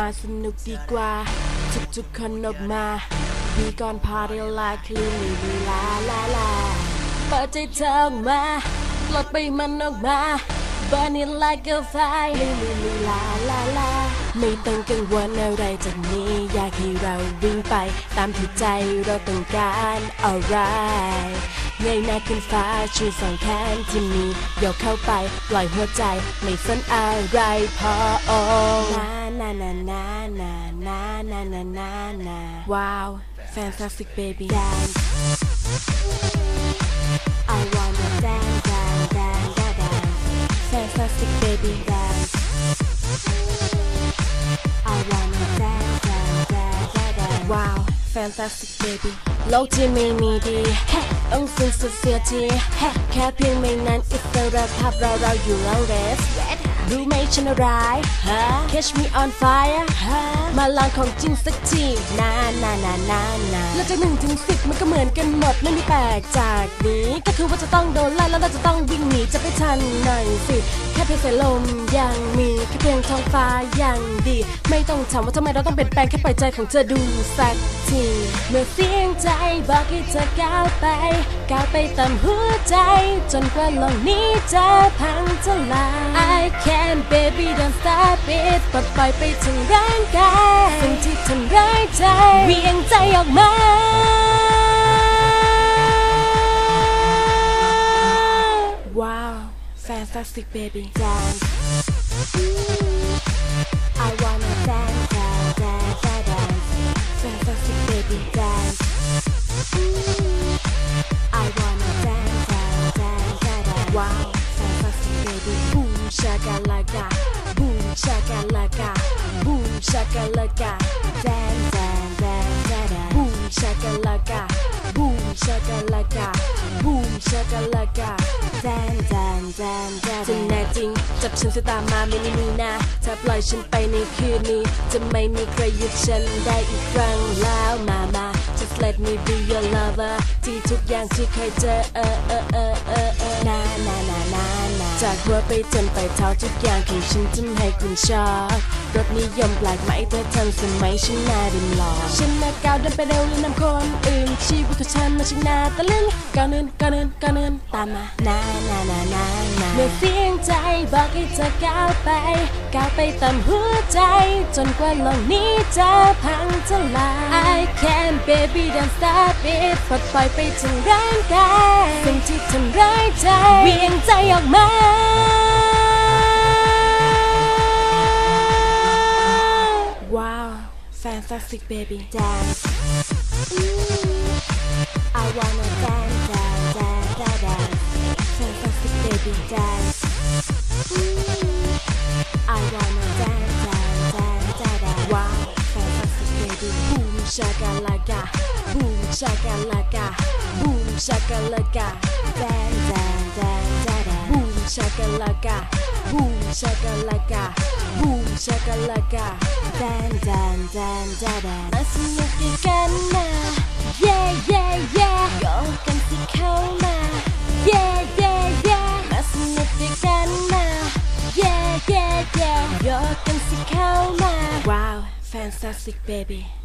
มาสนุกดีกว่า ทุกๆคนออกมา มีก่อนพาเรลาคลีนลีลาลาลาเปิดใจเธอออกมาปลดไปมันออกมา Burn it like a fire ลีลีลีลาลาลาไม่ต้องกังวลอะไรจากนี้อยากให้เราวิ่งไป ตามที่ใจเราต้องการ alright เงยหน้าขึ้นฟ้าชูสองแขนที่มียกเข้าไปปล่อยหัวใจไม่สนอะไรพอโอ้นานานานานานานานานานาว้าว fantastic baby dance I wanna dance dance dance dance dance fantastic baby dance I wanna dance dance dance dance dance wow fantastic baby โลกที่ไม่มีดีแค่ต้องสิ้นสุดเสียทีแค่แค่เพียงไม่นานอิสระภาพเราเราอยู่แล้วเรส รู้ไหมฉันอะไรฮะ Catch me on fire ฮะ มาลองของจริงสักทีนานานานานาแล้วจากหนึ่งถึงสิบมันก็เหมือนกันหมดไม่มีแปลกจากนี้ ก็คือว่าจะต้องโดนไล่แล้วเราจะต้องวิ่งหนีจะไปทันหน่อยสิ แค่เพียงสายลมยังมีแค่เพียงท้องฟ้ายังดี ไม่ต้องถามว่าทำไมเราต้องเปลี่ยนแปลงแค่ปล่อยใจของเธอดูสักทีเมื่อเสียงใจบอกให้เธอก้าวไปก้าวไปตามหัวใจ จนกว่าโลกนี้จะพังทลาย stop it ปลดปล่อยไปถึงร่างกายสิ่งที่ทำร้ายใจเวียงใจออกมาว้าว fantastic baby dance I wanna dance dance dance dance fantastic baby dance I wanna dance dance dance dance wow fantastic baby boom บูมชากันละกาบูมชากันละกาแดนแดนแดนแดนบูมชากันละกาบูมชากันละกาบูมชากันละกาแดนแดนแดนแดนจริงแน่จริง จับฉันสตามาไม่ได้มีนะถ้าปล่อยฉันไปในคืนนี้ จะไม่มีใครหยุดฉันได้อีกครั้งแล้วมามา just let me be your lover ที่ทุกอย่างที่เคยเจอเออเออเออเออ จากหัวไปจนไปเท้าทุกอย่างของฉันทำให้คุณชอบ รสนิยมแปลกใหม่เธอทันสมัยฉันน่าดิมหลอฉันน่าก้าวเดินไปเร็วและนำคนอื่นชีวิตของฉันมาชิงนาตะลึงก้าวเนินก้าวเนินก้าวเนินตามมานานานานานาเมื่อเสียงใจบอกให้เธอก้าวไปก้าวไปตามหัวใจ จนกว่าโลกนี้จะพังทลาย I can baby don't stop it ปลดปล่อยไปถึงร่างกายสิ่งที่ทำร้ายใจเวียงใจออกมา fantastic baby dance. I wanna dance dance dance dance dance. Fantastic baby dance. I wanna dance dance dance dance dance. Wow fantastic baby. Boom shakalaka. Boom shakalaka. Boom shakalaka. Dance dance dance dance. Boom shakalaka. Boom shakalaka. Boom shakalaka dan dan dan dan dan Masih yakinkan nah Yeah yeah yeah. Yokan si kau mah Yeah yeah yeah. Masih yakinkan nah Yeah yeah yeah. Yokan si kau Wow, fantastic baby.